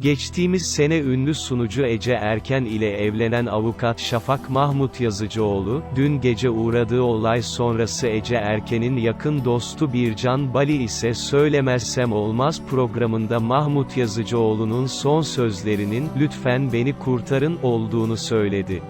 Geçtiğimiz sene ünlü sunucu Ece Erken ile evlenen avukat Şafak Mahmut Yazıcıoğlu, dün gece uğradığı olay sonrası Ece Erken'in yakın dostu Bircan Bali ise Söylemezsem Olmaz programında Mahmut Yazıcıoğlu'nun son sözlerinin, lütfen beni kurtarın, olduğunu söyledi.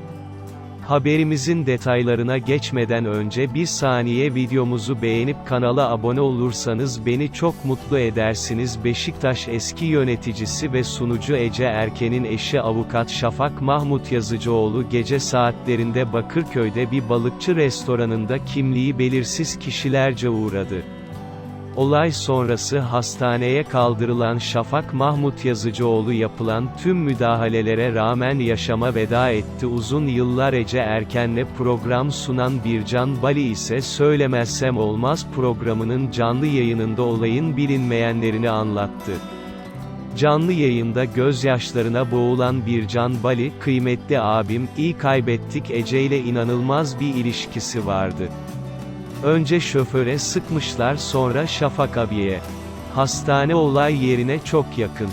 Haberimizin detaylarına geçmeden önce bir saniye videomuzu beğenip kanala abone olursanız beni çok mutlu edersiniz. Beşiktaş eski yöneticisi ve sunucu Ece Erken'in eşi avukat Şafak Mahmut Yazıcıoğlu gece saatlerinde Bakırköy'de bir balıkçı restoranında kimliği belirsiz kişilerce uğradı. Olay sonrası hastaneye kaldırılan Şafak Mahmut Yazıcıoğlu yapılan tüm müdahalelere rağmen yaşama veda etti. Uzun yıllar Ece Erken'le program sunan Bircan Bali ise Söylemezsem Olmaz programının canlı yayınında olayın bilinmeyenlerini anlattı. Canlı yayında gözyaşlarına boğulan Bircan Bali, kıymetli abim, iyi kaybettik Ece ile inanılmaz bir ilişkisi vardı. Önce şoföre sıkmışlar sonra Şafak abiye. Hastane olay yerine çok yakın.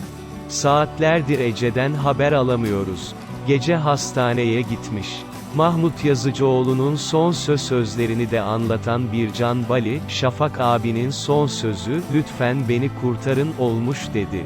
Saatlerdir Ece'den haber alamıyoruz. Gece hastaneye gitmiş. Mahmut Yazıcıoğlu'nun son söz sözlerini de anlatan Bircan Bali, Şafak abinin son sözü, lütfen beni kurtarın, olmuş dedi.